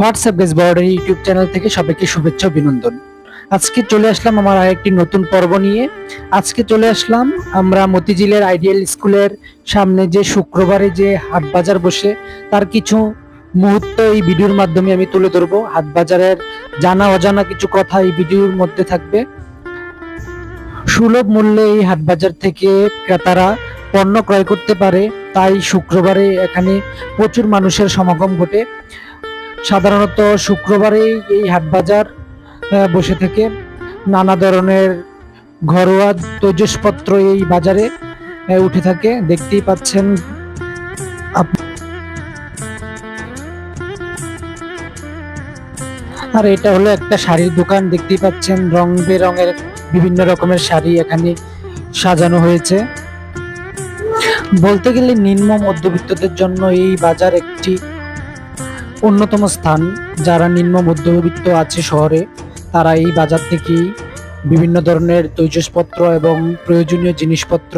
WhatsApp base border YouTube channel থেকে সবাইকে শুভেচ্ছা অভিনন্দন। আজকে চলে আসলাম আমার আরেকটি নতুন পর্ব নিয়ে। আজকে চলে আসলাম আমরা মতিঝিলের আইডিয়াল স্কুলের সামনে যে শুক্রবারে যে হাট বাজার বসে, তার কিছু মুহূর্ত এই ভিডিওর মাধ্যমে আমি তুলে ধরবো। হাট বাজারের জানা অজানা কিছু কথা এই ভিডিওর মধ্যে থাকবে। সুলভ মূল্যে এই হাট বাজার থেকে ক্রেতারা পণ্য ক্রয় করতে পারে, তাই শুক্রবারে এখানে প্রচুর মানুষের সমাগম ঘটে। সাধারণত শুক্রবারেই এই হাট বাজার আহ, বসে থাকে। নানা ধরনের ঘরোয়া তৈজসপত্র এই বাজারে উঠে থাকে। দেখতেই পাচ্ছেন আর এটা হলো একটা শাড়ির দোকান। দেখতেই পাচ্ছেন রং বেরঙের বিভিন্ন রকমের শাড়ি এখানে সাজানো হয়েছে। বলতে গেলে নিম্ন মধ্যবিত্তদের জন্য এই বাজার একটি অন্যতম স্থান যারা নিম্ন মধ্যবিত্ত আছে শহরে, তারা এই বাজার থেকেই বিভিন্ন ধরনের তৈজসপত্র এবং প্রয়োজনীয় জিনিসপত্র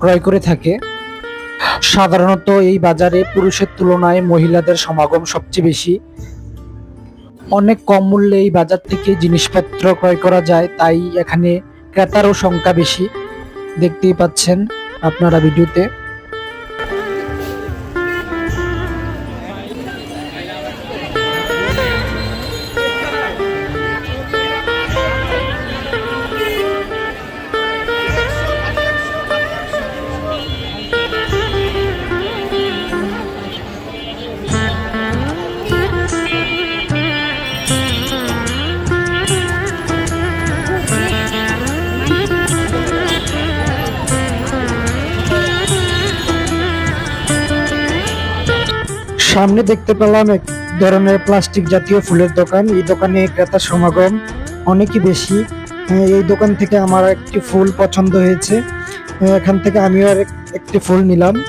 ক্রয় করে থাকে। সাধারণত এই বাজারে পুরুষের তুলনায় মহিলাদের সমাগম সবচেয়ে বেশি। অনেক কম মূল্যে এই বাজার থেকে জিনিসপত্র ক্রয় করা যায়, তাই এখানে ক্রেতারও সংখ্যা বেশি। দেখতেই পাচ্ছেন আপনারা ভিডিওতে। সামনে দেখতে পেলাম এক ধরনের প্লাস্টিক জাতীয় ফুলের দোকান। এই দোকানে ক্রেতার সমাগম অনেকই বেশি। এই দোকান থেকে আমার একটি ফুল পছন্দ হয়েছে। এখান থেকে আমিও আর এক- একটি ফুল নিলাম।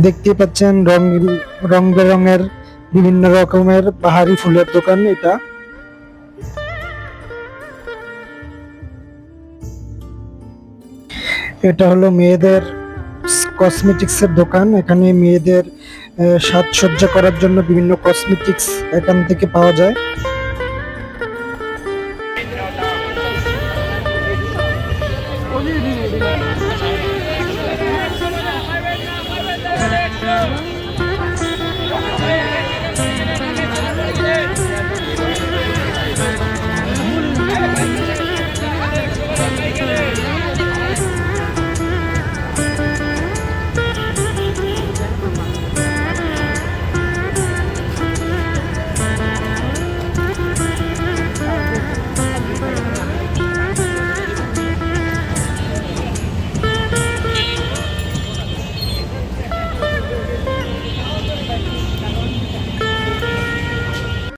দেখতেই পাচ্ছেন রং রং বেরঙের বিভিন্ন রকমের বাহারি ফুলের দোকান এটা। এটা হলো মেয়েদের কসমেটিক্সের দোকান। এখানে মেয়েদের সাজসজ্জা করার জন্য বিভিন্ন কসমেটিক্স এখান থেকে পাওয়া যায়।